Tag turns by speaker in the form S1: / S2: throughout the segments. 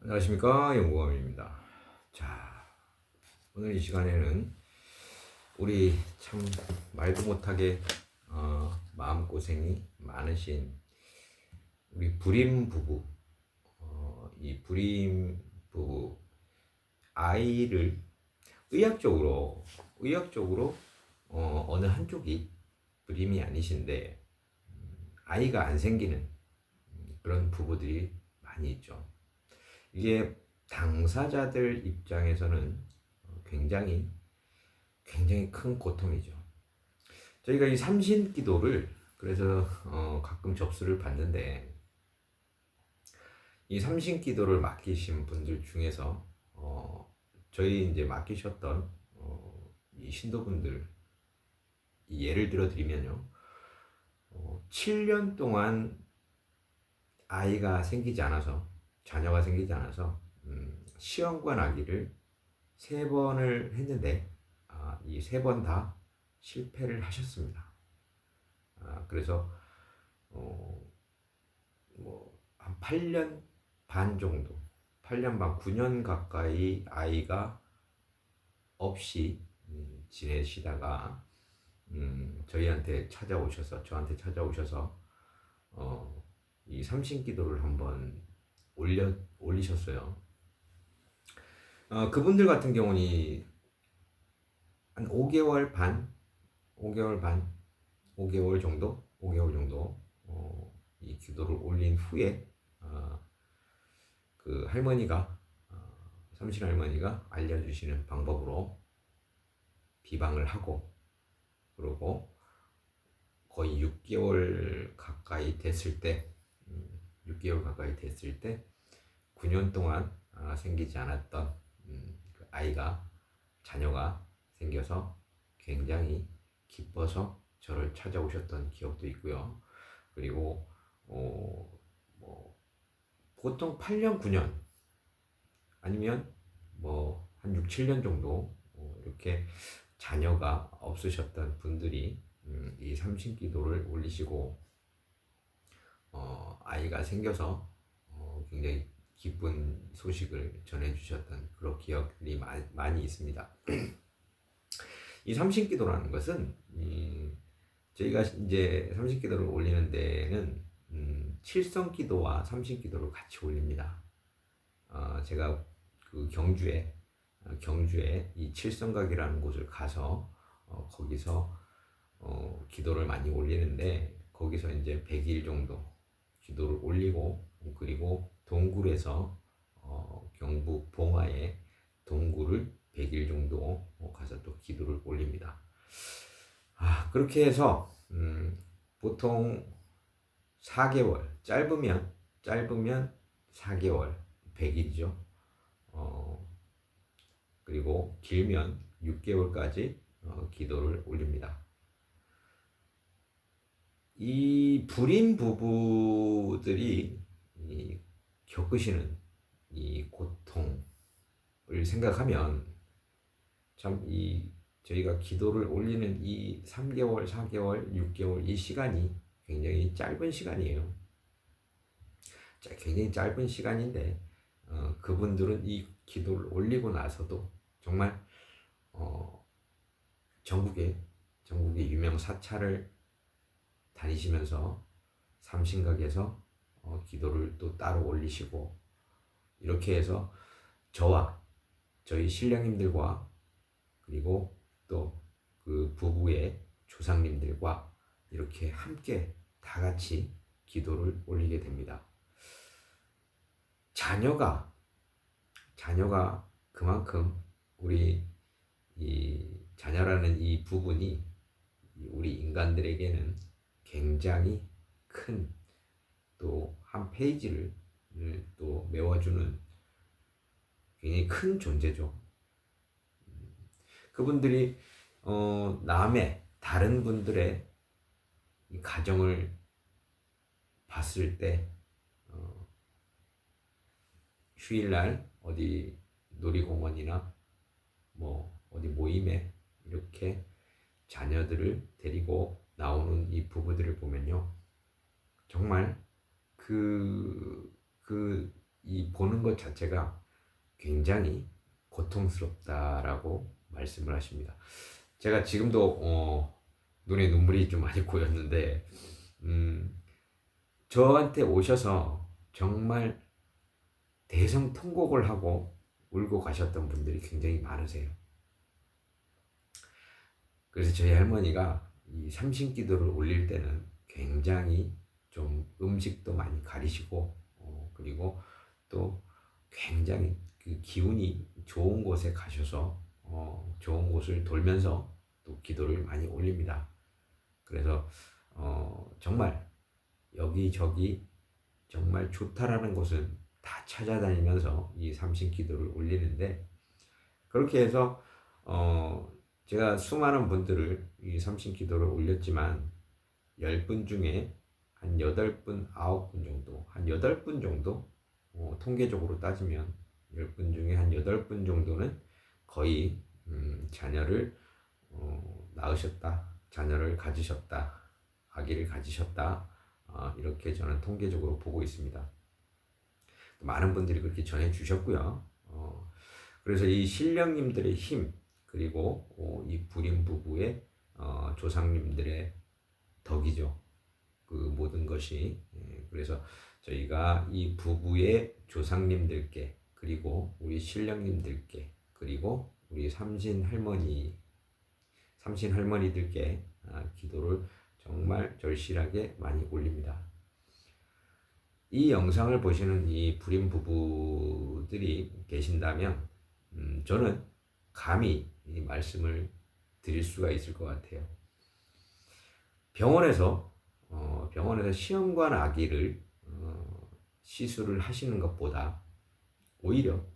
S1: 안녕하십니까 연구원입니다. 자 오늘 이 시간에는 우리 참 말도 못하게 어, 마음 고생이 많으신 우리 불임 부부 어, 이 불임 부부 아이를 의학적으로 의학적으로 어, 어느 한쪽이 불임이 아니신데 음, 아이가 안 생기는 음, 그런 부부들이 많이 있죠. 이게 당사자들 입장에서는 굉장히 굉장히 큰 고통이죠. 저희가 이 삼신 기도를 그래서 어 가끔 접수를 받는데 이 삼신 기도를 맡기신 분들 중에서 어 저희 이제 맡기셨던 신도분들 이 예를 들어 드리면요. 어 7년 동안 아이가 생기지 않아서 자녀가 생기지 않아서 음, 시험관 아기를 세 번을 했는데 아, 이세 번 다 실패를 하셨습니다. 아, 그래서 어, 뭐한 8년 반 정도, 8년 반, 9년 가까이 아이가 없이 음, 지내시다가 음, 저희한테 찾아오셔서 저한테 찾아오셔서 어, 이 삼신기도를 한번 올려 올리셨어요. 어, 그분들 같은 경우는 한 5개월 반, 5개월 반, 5개월 정도, 5개월 정도 어, 이 기도를 올린 후에 어, 그 할머니가 어, 삼신 할머니가 알려주시는 방법으로 비방을 하고 그리고 거의 6개월 가까이 됐을 때 6개월 가까이 됐을 때 9년 동안 아, 생기지 않았던 음, 그 아이가 자녀가 생겨서 굉장히 기뻐서 저를 찾아오셨던 기억도 있고요. 그리고 보통 8년 9년 아니면 뭐 한 6, 7년 정도 어, 이렇게 자녀가 없으셨던 분들이 음, 이 삼신기도를 올리시고 어, 아이가 생겨서 어, 굉장히 기쁜 소식을 전해주셨던 그런 기억이 마, 많이 있습니다. 이 삼신기도라는 것은 음, 저희가 이제 삼신기도를 올리는 데는 음, 칠성기도와 삼신기도를 같이 올립니다. 어, 제가 그 경주에 어, 경주에 이 칠성각이라는 곳을 가서 어, 거기서 어, 기도를 많이 올리는데 거기서 이제 100일 정도 기도를 올리고 그리고 동굴에서 어, 경북 봉화에 동굴을 100일 정도 어, 가서 또 기도를 올립니다. 아, 그렇게 해서 음, 보통 4개월 짧으면 짧으면 4개월 100일이죠. 어, 그리고 길면 6개월까지 어, 기도를 올립니다. 이 불임 부부들이 이 겪으시는 이 고통을 생각하면 참 이 저희가 기도를 올리는 이 3개월, 4개월, 6개월 이 시간이 굉장히 짧은 시간이에요. 굉장히 짧은 시간인데 어, 그분들은 이 기도를 올리고 나서도 정말 어, 전국에 전국의 유명 사찰을 다니시면서 삼신각에서 어, 기도를 또 따로 올리시고 이렇게 해서 저와 저희 신령님들과 그리고 또 그 부부의 조상님들과 이렇게 함께 다 같이 기도를 올리게 됩니다. 자녀가 자녀가 그만큼 우리 이 자녀라는 이 부분이 우리 인간들에게는 굉장히 큰 또 한 페이지를 또 메워주는 굉장히 큰 존재죠. 그분들이 어, 남의 다른 분들의 가정을 봤을 때 어, 휴일날 어디 놀이공원이나 뭐 어디 모임에 이렇게 자녀들을 데리고 나오는 이 부부들을 보면요. 정말 그, 그, 이 보는 것 자체가 굉장히 고통스럽다라고 말씀을 하십니다. 제가 지금도, 어, 눈에 눈물이 좀 많이 고였는데, 음, 저한테 오셔서 정말 대성 통곡을 하고 울고 가셨던 분들이 굉장히 많으세요. 그래서 저희 할머니가 이 삼신기도를 올릴 때는 굉장히 좀 음식도 많이 가리시고 어, 그리고 또 굉장히 그 기운이 좋은 곳에 가셔서 어, 좋은 곳을 돌면서 또 기도를 많이 올립니다. 그래서 어, 정말 여기저기 정말 좋다라는 곳은 다 찾아다니면서 이 삼신 기도를 올리는데 그렇게 해서 어, 제가 수많은 분들을 이 삼신 기도를 올렸지만 10분 중에 한 8분, 9분 정도, 한 8분 정도 어, 통계적으로 따지면 10분 중에 한 8분 정도는 거의 음, 자녀를 어, 낳으셨다, 자녀를 가지셨다, 아기를 가지셨다 어, 이렇게 저는 통계적으로 보고 있습니다. 많은 분들이 그렇게 전해 주셨고요. 어, 그래서 이 신령님들의 힘 그리고 어, 이 불임 부부의 어, 조상님들의 덕이죠. 그 모든 것이 예, 그래서 저희가 이 부부의 조상님들께 그리고 우리 신령님들께 그리고 우리 삼신 할머니 삼신 할머니들께 아, 기도를 정말 절실하게 많이 올립니다. 이 영상을 보시는 이 불임 부부들이 계신다면 음, 저는 감히 이 말씀을 드릴 수가 있을 것 같아요. 병원에서 어, 병원에서 시험관 아기를 어, 시술을 하시는 것보다 오히려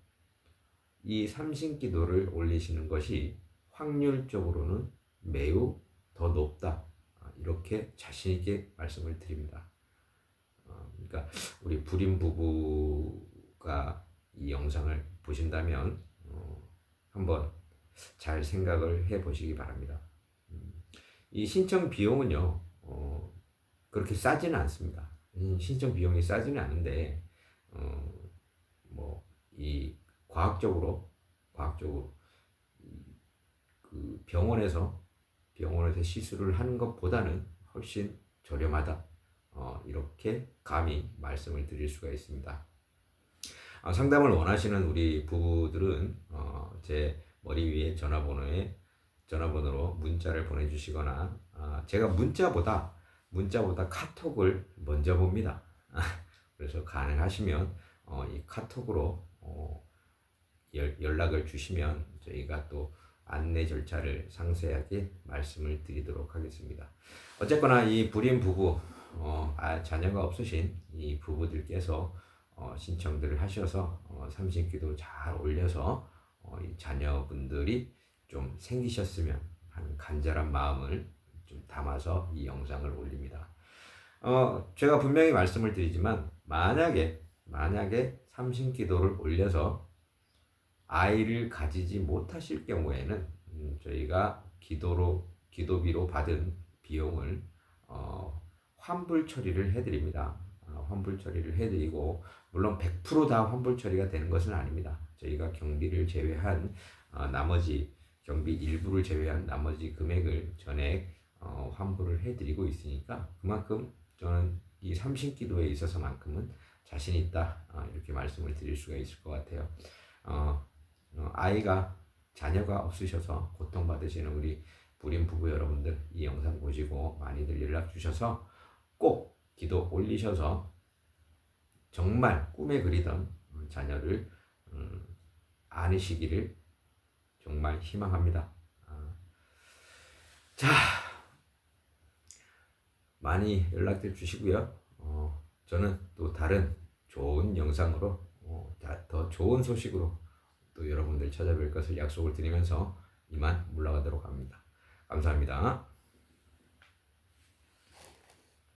S1: 이 삼신기도를 올리시는 것이 확률적으로는 매우 더 높다. 아, 이렇게 자신 있게 말씀을 드립니다. 어, 그러니까 우리 불임 부부가 이 영상을 보신다면 어, 한번 잘 생각을 해 보시기 바랍니다. 음, 이 신청 비용은요, 어, 그렇게 싸지는 않습니다. 음, 신청 비용이 싸지는 않은데, 어, 뭐, 이 과학적으로, 과학적으로, 그 병원에서, 병원에서 시술을 하는 것보다는 훨씬 저렴하다. 어, 이렇게 감히 말씀을 드릴 수가 있습니다. 아, 상담을 원하시는 우리 부부들은 어, 제 머리 위에 전화번호에 전화번호로 문자를 보내주시거나 아, 제가 문자보다 문자보다 카톡을 먼저 봅니다. 그래서 가능하시면 어, 이 카톡으로 어, 연락을 주시면 저희가 또 안내 절차를 상세하게 말씀을 드리도록 하겠습니다. 어쨌거나 이 불임 부부 어, 아, 자녀가 없으신 이 부부들께서 어, 신청들을 하셔서 어, 삼신기도 잘 올려서 어, 이 자녀분들이 좀 생기셨으면 하는 간절한 마음을 좀 담아서 이 영상을 올립니다. 어, 제가 분명히 말씀을 드리지만 만약에 만약에 삼신기도를 올려서 아이를 가지지 못하실 경우에는 음, 저희가 기도로 기도비로 받은 비용을 어, 환불 처리를 해드립니다. 어, 환불 처리를 해드리고 물론 100%다 환불 처리가 되는 것은 아닙니다. 저희가 경비를 제외한 어, 나머지 경비 일부를 제외한 나머지 금액을 전액 어, 환불을 해드리고 있으니까 그만큼 저는 이 삼신기도에 있어서만큼은 자신 있다 어, 이렇게 말씀을 드릴 수가 있을 것 같아요. 어, 어, 아이가 자녀가 없으셔서 고통받으시는 우리 불임 부부 여러분들 이 영상 보시고 많이들 연락 주셔서 꼭 기도 올리셔서 정말 꿈에 그리던 자녀를 음, 안으시기를 정말 희망합니다. 아. 자, 많이 연락들 주시고요. 어, 저는 또 다른 좋은 영상으로 어, 더 좋은 소식으로 또 여러분들 찾아뵐 것을 약속을 드리면서 이만 물러가도록 합니다. 감사합니다.